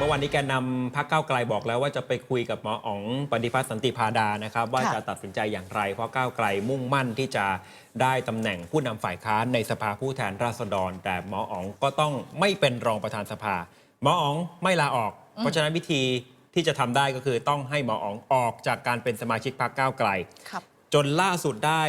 เมื่อวานนี้แกนนำพักเก้าวไกลบอกแล้วว่าจะไปคุยกับหมออ๋องปฏิพัฒน์สันติพาดานะครับ ว่าค่ะจะตัดสินใจอย่างไร เพราะก้าวไกลมุ่งมั่นที่จะได้ตำแหน่งผู้นำฝ่ายค้านในสภาผู้แทนราษฎร แต่หมออ๋องก็ต้องไม่เป็นรองประธานสภา หมออ๋องไม่ลาออก เพราะฉะนั้นวิธีที่จะทำได้ก็คือต้องให้หมออ๋องออกจากการเป็นสมาชิกพรรคก้าวไกลครับจนล่าสุดได้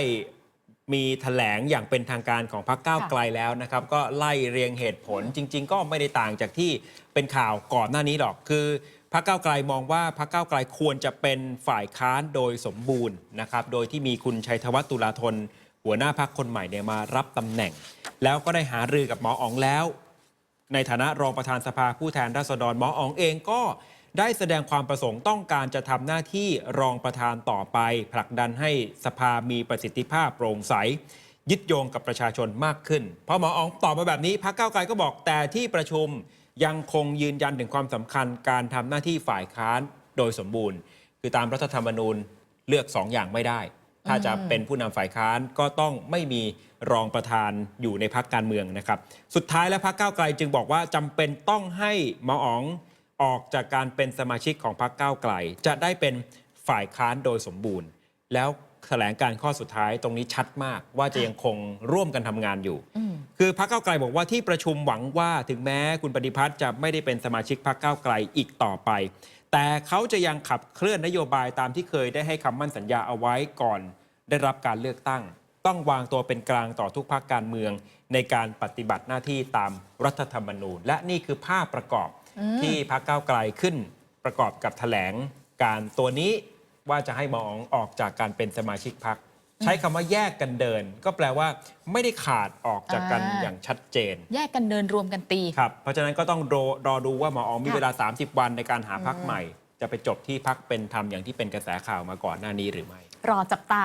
มีแถลงอย่างเป็นทางการของพรรคก้าวไกลแล้วนะครับ ก็ไล่เรียงเหตุผลจริง ๆ ก็ไม่ได้ต่างจากที่เป็นข่าวก่อนหน้านี้หรอกคือพรรคก้าวไกลมองว่าพรรคก้าวไกลควรจะเป็นฝ่ายค้านโดยสมบูรณ์นะครับโดยที่มีคุณชัยธวัฒน์ตุลาธน หัวหน้าพรรคคนใหม่เนี่ยมารับตำแหน่ง แล้วก็ได้หารือกับหมออ๋องแล้ว ในฐานะรองประธานสภาผู้แทนราษฎรหมออ๋องเองก็ ได้แสดงความประสงค์ต้องการจะทำหน้าที่รองประธานต่อไป ผลักดันให้สภามีประสิทธิภาพโปร่งใส ยึดโยงกับประชาชนมากขึ้นพอหมออ๋องตอบมาแบบนี้พรรคก้าไกลก็บอกแต่ที่ประชุมยังคงยืนยันถึงความสำคัญการทำหน้าที่ฝ่ายค้านโดยสมบูรณ์ คือตามรัฐธรรมนูญเลือกสองอย่างไม่ได้ ถ้าจะเป็นผู้นำฝ่ายค้านก็ต้องไม่มีรองประธานอยู่ในพักการเมืองนะครับ สุดท้ายแล้วพักก้าไกลจึงบอกว่าจำเป็นต้องให้หมออ๋อง ออกจากการเป็นสมาชิกของพักก้าวไกล จะได้เป็นฝ่ายค้านโดยสมบูรณ์ แล้วแถลงการข้อสุดท้ายตรงนี้ชัดมากว่าจะยังคงร่วมกันทำงานอยู่อืมคือพรรคก้าวไกลบอกว่าที่ประชุมหวังว่าถึงแม้คุณปฏิพัฒน์จะไม่ได้เป็นสมาชิกพรรคก้าวไกลอีกต่อไป แต่เขาจะยังขับเคลื่อนนโยบายตามที่เคยได้ให้คำมั่นสัญญาเอาไว้ก่อนได้รับการเลือกตั้ง ต้องวางตัวเป็นกลางต่อทุกพรรคการเมือง ในการปฏิบัติหน้าที่ตามรัฐธรรมนูญ และนี่คือภาพประกอบอืม ที่พรรคก้าวไกลขึ้นประกอบกับแถลงการตัวนี้ว่าจะให้หมออ๋องออกจากการเป็นสมาชิกพรรคใช้คำว่าแยกกันเดิน ก็แปลว่าไม่ได้ขาดออกจากกันอ่า อย่างชัดเจน แยกกันเดินรวมกันตี ครับเพราะฉะนั้นก็ต้องรอรอดูว่าหมออ๋องมีค่ะ เวลา 30 วันในการหาพักอืมใหม่ จะไปจบที่พักเป็นธรรมอย่างที่เป็นกระแสข่าวมาก่อนหน้านี้หรือไม่ รอจับตา